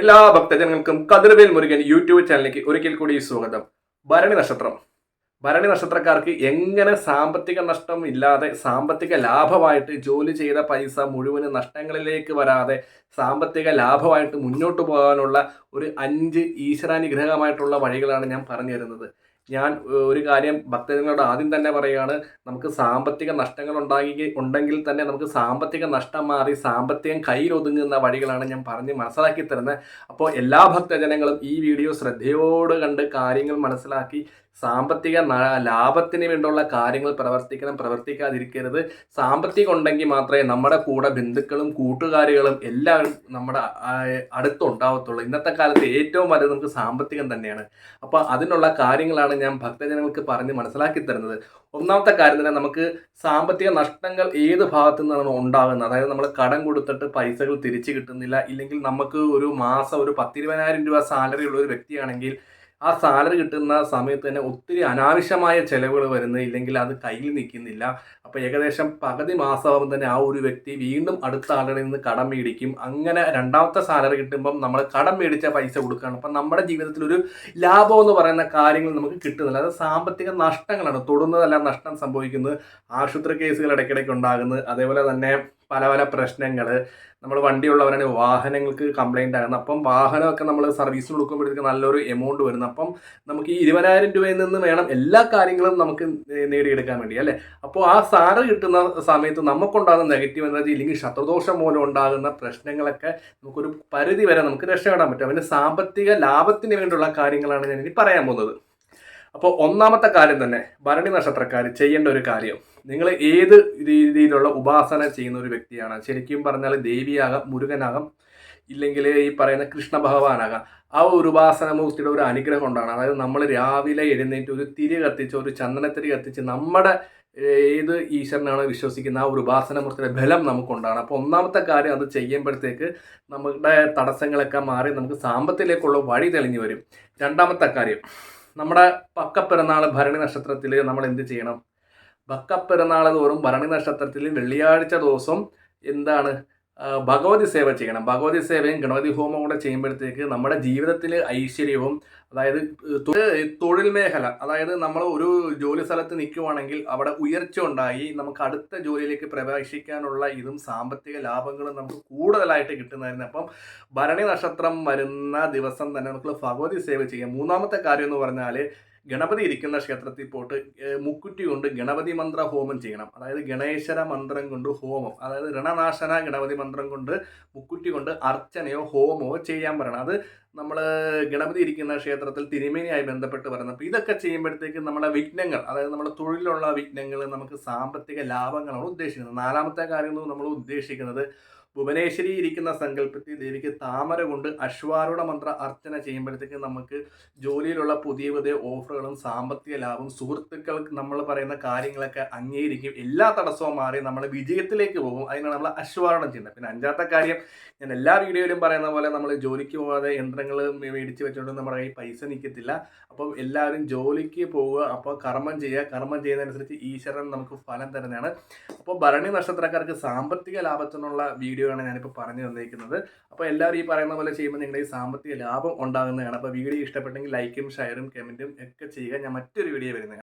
എല്ലാ ഭക്തജനങ്ങൾക്കും കതിർവേൽ മുരുകൻ യൂട്യൂബ് ചാനലിലേക്ക് ഒരിക്കൽ കൂടി സ്വാഗതം. ഭരണി നക്ഷത്രം. ഭരണി നക്ഷത്രക്കാർക്ക് എങ്ങനെ സാമ്പത്തിക നഷ്ടം ഇല്ലാതെ സാമ്പത്തിക ലാഭമായിട്ട് ജോലി ചെയ്ത പൈസ മുഴുവൻ നഷ്ടങ്ങളിലേക്ക് വരാതെ സാമ്പത്തിക ലാഭമായിട്ട് മുന്നോട്ട് പോകാനുള്ള ഒരു അഞ്ച് ഈശ്വരാനുഗ്രഹമായിട്ടുള്ള വഴികളാണ് ഞാൻ പറഞ്ഞു തരുന്നത്. ഞാൻ ഒരു കാര്യം ഭക്തജനങ്ങളോട് ആദ്യം തന്നെ പറയുകയാണ്. നമുക്ക് സാമ്പത്തിക നഷ്ടങ്ങൾ ഉണ്ടാക്കി ഉണ്ടെങ്കിൽ തന്നെ നമുക്ക് സാമ്പത്തിക നഷ്ടം മാറി സാമ്പത്തികം കയ്യിലൊതുങ്ങുന്ന വഴികളാണ് ഞാൻ പറഞ്ഞ് മനസ്സിലാക്കി തരുന്നത്. അപ്പോൾ എല്ലാ ഭക്തജനങ്ങളും ഈ വീഡിയോ ശ്രദ്ധയോട് കണ്ട് കാര്യങ്ങൾ മനസ്സിലാക്കി സാമ്പത്തിക ലാഭത്തിന് വേണ്ടിയുള്ള കാര്യങ്ങൾ പ്രവർത്തിക്കണം പ്രവർത്തിക്കാതിരിക്കരുത്. സാമ്പത്തികം ഉണ്ടെങ്കിൽ മാത്രമേ നമ്മുടെ കൂടെ ബന്ധുക്കളും കൂട്ടുകാരികളും എല്ലാവരും നമ്മുടെ അടുത്തുണ്ടാവത്തുള്ളൂ ഇന്നത്തെ കാലത്ത് ഏറ്റവും വലുത് നമുക്ക് സാമ്പത്തികം തന്നെയാണ്. അപ്പോൾ അതിനുള്ള കാര്യങ്ങളാണ് ഞാൻ ഭക്തജനങ്ങൾക്ക് പറഞ്ഞ് മനസ്സിലാക്കി തരുന്നത്. ഒന്നാമത്തെ കാര്യം തന്നെ നമുക്ക് സാമ്പത്തിക നഷ്ടങ്ങൾ ഏത് ഭാഗത്തു നിന്നാണ് ഉണ്ടാകുന്നത്? അതായത് നമ്മൾ കടം കൊടുത്തിട്ട് പൈസകൾ തിരിച്ചു കിട്ടുന്നില്ല. ഇല്ലെങ്കിൽ നമുക്ക് ഒരു മാസം ഒരു പത്തിരുപതിനായിരം രൂപ സാലറി ഉള്ള ഒരു വ്യക്തിയാണെങ്കിൽ ആ സാലറി കിട്ടുന്ന സമയത്ത് തന്നെ ഒത്തിരി അനാവശ്യമായ ചെലവുകൾ വരുന്നത് ഇല്ലെങ്കിൽ അത് കയ്യിൽ നിൽക്കുന്നില്ല. അപ്പോൾ ഏകദേശം പകുതി മാസമാകുമ്പോൾ തന്നെ ആ ഒരു വ്യക്തി വീണ്ടും അടുത്ത ആളുടെ നിന്ന് കടം മേടിക്കും. അങ്ങനെ രണ്ടാമത്തെ സാലറി കിട്ടുമ്പം നമ്മൾ കടം മേടിച്ച പൈസ കൊടുക്കുകയാണ്. അപ്പം നമ്മുടെ ജീവിതത്തിൽ ഒരു ലാഭം എന്ന് പറയുന്ന കാര്യങ്ങൾ നമുക്ക് കിട്ടുന്നില്ല. അത് സാമ്പത്തിക നഷ്ടങ്ങളാണ്. തൊടുന്നതല്ല നഷ്ടം സംഭവിക്കുന്നത്. ആശുപത്രി കേസുകൾ ഇടയ്ക്കിടയ്ക്ക് ഉണ്ടാകുന്നത്. അതേപോലെ തന്നെ പല പല പ്രശ്നങ്ങൾ നമ്മൾ വണ്ടിയുള്ളവരാണ് വാഹനങ്ങൾക്ക് കംപ്ലൈന്റ് ആകുന്നത് അപ്പം വാഹനമൊക്കെ നമ്മൾ സർവീസിന് കൊടുക്കുമ്പോഴത്തേക്ക് നല്ലൊരു എമൗണ്ട് വരുന്നു. അപ്പം നമുക്ക് ഈ ഇരുപതിനായിരം രൂപയിൽ നിന്ന് വേണം എല്ലാ കാര്യങ്ങളും നമുക്ക് നേടിയെടുക്കാൻ വേണ്ടി അല്ലേ? അപ്പോൾ ആ സാറ് കിട്ടുന്ന സമയത്ത് നമുക്കുണ്ടാകുന്ന നെഗറ്റീവ് എനർജി ഇല്ലെങ്കിൽ ശത്രുദോഷം മൂലം ഉണ്ടാകുന്ന പ്രശ്നങ്ങളൊക്കെ നമുക്കൊരു പരിധി വരെ നമുക്ക് രക്ഷപ്പെടാൻ പറ്റും. അതിന്റെ സാമ്പത്തിക ലാഭത്തിന് വേണ്ടിയുള്ള കാര്യങ്ങളാണ് ഞാൻ ഇനി പറയാൻ പോകുന്നത്. അപ്പോൾ ഒന്നാമത്തെ കാര്യം തന്നെ ഭരണി നക്ഷത്രക്കാർ ചെയ്യേണ്ട ഒരു കാര്യം. നിങ്ങൾ ഏത് രീതിയിലുള്ള ഉപാസന ചെയ്യുന്ന ഒരു വ്യക്തിയാണ്? ശരിക്കും പറഞ്ഞാൽ ദേവിയാകാം മുരുകനാകാം ഇല്ലെങ്കിൽ ഈ പറയുന്ന കൃഷ്ണ ഭഗവാനാകാം ആ ഒരു ഉപാസന മൂർത്തിയുടെ ഒരു അനുഗ്രഹം കൊണ്ടാണ്. അതായത് നമ്മൾ രാവിലെ എഴുന്നേറ്റ് ഒരു തിരി കത്തിച്ച് ഒരു ചന്ദനത്തിരി കത്തിച്ച് നമ്മുടെ ഏത് ഈശ്വരനാണ് വിശ്വസിക്കുന്ന ആ ഒരു ഉപാസന മൂർത്തിയുടെ ബലം നമുക്കുണ്ടാണ്. അപ്പോൾ ഒന്നാമത്തെ കാര്യം അത് ചെയ്യുമ്പോഴത്തേക്ക് നമ്മുടെ തടസ്സങ്ങളൊക്കെ മാറി നമുക്ക് സാമ്പത്തിലേക്കുള്ള വഴി തെളിഞ്ഞു വരും. രണ്ടാമത്തെ കാര്യം നമ്മുടെ പക്കപ്പിറന്നാൾ ഭരണി നക്ഷത്രത്തിൽ നമ്മൾ എന്ത് ചെയ്യണം? പക്കപ്പിറന്നാൾ തോറും ഭരണി നക്ഷത്രത്തിൽ വെള്ളിയാഴ്ച ദിവസം എന്താണ് ഭഗവതി സേവ ചെയ്യണം. ഭഗവതി സേവയും ഗണപതി ഹോമവും കൂടെ ചെയ്യുമ്പോഴത്തേക്ക് നമ്മുടെ ജീവിതത്തിൽ ഐശ്വര്യവും അതായത് തൊഴിൽ മേഖല അതായത് നമ്മൾ ഒരു ജോലി സ്ഥലത്ത് നിൽക്കുവാണെങ്കിൽ അവിടെ ഉയർച്ച ഉണ്ടായി നമുക്ക് അടുത്ത ജോലിയിലേക്ക് പ്രവേശിക്കാനുള്ള ഇതും സാമ്പത്തിക ലാഭങ്ങളും നമുക്ക് കൂടുതലായിട്ട് കിട്ടുന്നതായിരുന്നു. അപ്പം ഭരണി നക്ഷത്രം വരുന്ന ദിവസം തന്നെ നമുക്ക് ഭഗവതി സേവ ചെയ്യാം. മൂന്നാമത്തെ കാര്യം എന്ന് പറഞ്ഞാൽ ഗണപതി ഇരിക്കുന്ന ക്ഷേത്രത്തിൽ പോയിട്ട് മുക്കുറ്റി കൊണ്ട് ഗണപതി മന്ത്ര ഹോമം ചെയ്യണം. അതായത് ഗണേശ്വര മന്ത്രം കൊണ്ട് ഹോമം. അതായത് ഋണനാശന ഗണപതി മന്ത്രം കൊണ്ട് മുക്കുറ്റി കൊണ്ട് അർച്ചനയോ ഹോമമോ ചെയ്യാൻ പറയണം. അത് നമ്മൾ ഗണപതി ഇരിക്കുന്ന ക്ഷേത്രത്തിൽ തിരുമേനിയായി ബന്ധപ്പെട്ട് പറയുന്നത് അപ്പോൾ ഇതൊക്കെ ചെയ്യുമ്പോഴത്തേക്ക് നമ്മുടെ വിഘ്നങ്ങൾ അതായത് നമ്മുടെ തൊഴിലുള്ള വിഘ്നങ്ങൾ നമുക്ക് സാമ്പത്തിക ലാഭങ്ങളാണ് ഉദ്ദേശിക്കുന്നത്. നാലാമത്തെ കാര്യം നമ്മൾ ഉദ്ദേശിക്കുന്നത് ഭുവനേശ്വരി ഇരിക്കുന്ന സങ്കല്പത്തിൽ ദേവിക്ക് താമര കൊണ്ട് അശ്വാരൂഢ മന്ത്ര അർച്ചന ചെയ്യുമ്പോഴത്തേക്ക് നമുക്ക് ജോലിയിലുള്ള പുതിയ പുതിയ ഓഫറുകളും സാമ്പത്തിക ലാഭം സുഹൃത്തുക്കൾക്ക് നമ്മൾ പറയുന്ന കാര്യങ്ങളൊക്കെ അംഗീകരിക്കും. എല്ലാ തടസ്സവും മാറി നമ്മൾ വിജയത്തിലേക്ക് പോകും. അതിനാണ് നമ്മൾ അശ്വാരണം ചെയ്യുന്നത്. പിന്നെ അഞ്ചാമത്തെ കാര്യം ഞാൻ എല്ലാ വീഡിയോയിലും പറയുന്ന പോലെ നമ്മൾ ജോലിക്ക് പോകാതെ യന്ത്രങ്ങൾ മേടിച്ച് വെച്ചുകൊണ്ട് നമ്മുടെ കയ്യിൽ പൈസ നിൽക്കത്തില്ല അപ്പം എല്ലാവരും ജോലിക്ക് പോവുക. അപ്പോൾ കർമ്മം ചെയ്യുക. കർമ്മം ചെയ്യുന്നതനുസരിച്ച് ഈശ്വരൻ നമുക്ക് ഫലം തരുന്നതാണ്. അപ്പോൾ ഭരണി നക്ഷത്രക്കാർക്ക് സാമ്പത്തിക ലാഭത്തിനുള്ള വീഡിയോ ആണ് ഞാനിപ്പോൾ പറഞ്ഞു തന്നിരിക്കുന്നത്. അപ്പോൾ എല്ലാവരും ഈ പറയുന്ന പോലെ ചെയ്യുമ്പോൾ നിങ്ങളുടെ ഈ സാമ്പത്തിക ലാഭം ഉണ്ടാകുന്നതാണ്. അപ്പോൾ വീഡിയോ ഇഷ്ടപ്പെട്ടെങ്കിൽ ലൈക്കും ഷെയറും കമന്റും ഒക്കെ ചെയ്യുക. ഞാൻ മറ്റൊരു വീഡിയോ വരുന്നത്